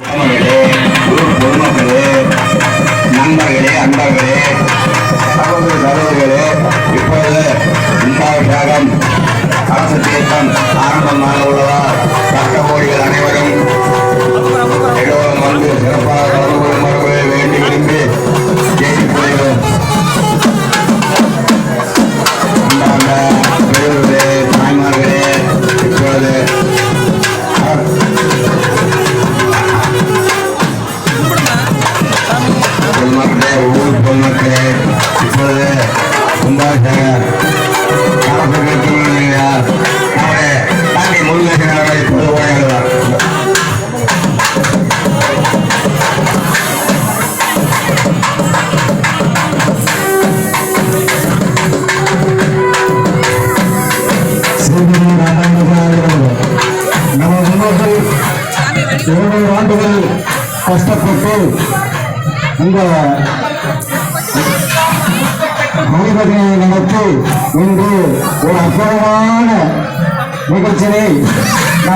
பொதுமக்களே நண்பர்களே அன்பர்களே சகோதர சகோதரிகளே இப்பொழுது கும்பாபிஷேகம் அரசு தீர்த்தம் ஆரம்பமாக உள்ளதால் பக்த கோடிகள் அனைவரும் எல்லோரும் வந்து சிறப்பாக கலந்து கொள்ளுமாறு வேண்டி விரும்பி கேட்டுக்கொள்கிறோம் தாய்மார்களே இப்பொழுது பொதுமக்களே ஊர் பொதுமக்களே இப்பொழுது கும்பாபிஷேகர் நம்முடைய தாண்டி முருகேசன் அவர்கள் உரையாடுவார் முன்னோர்கள் ஆண்டுகள் கஷ்டப்பட்டு இந்த மனிதனை நடத்தி இன்று ஒரு அற்புதமான நிகழ்ச்சியை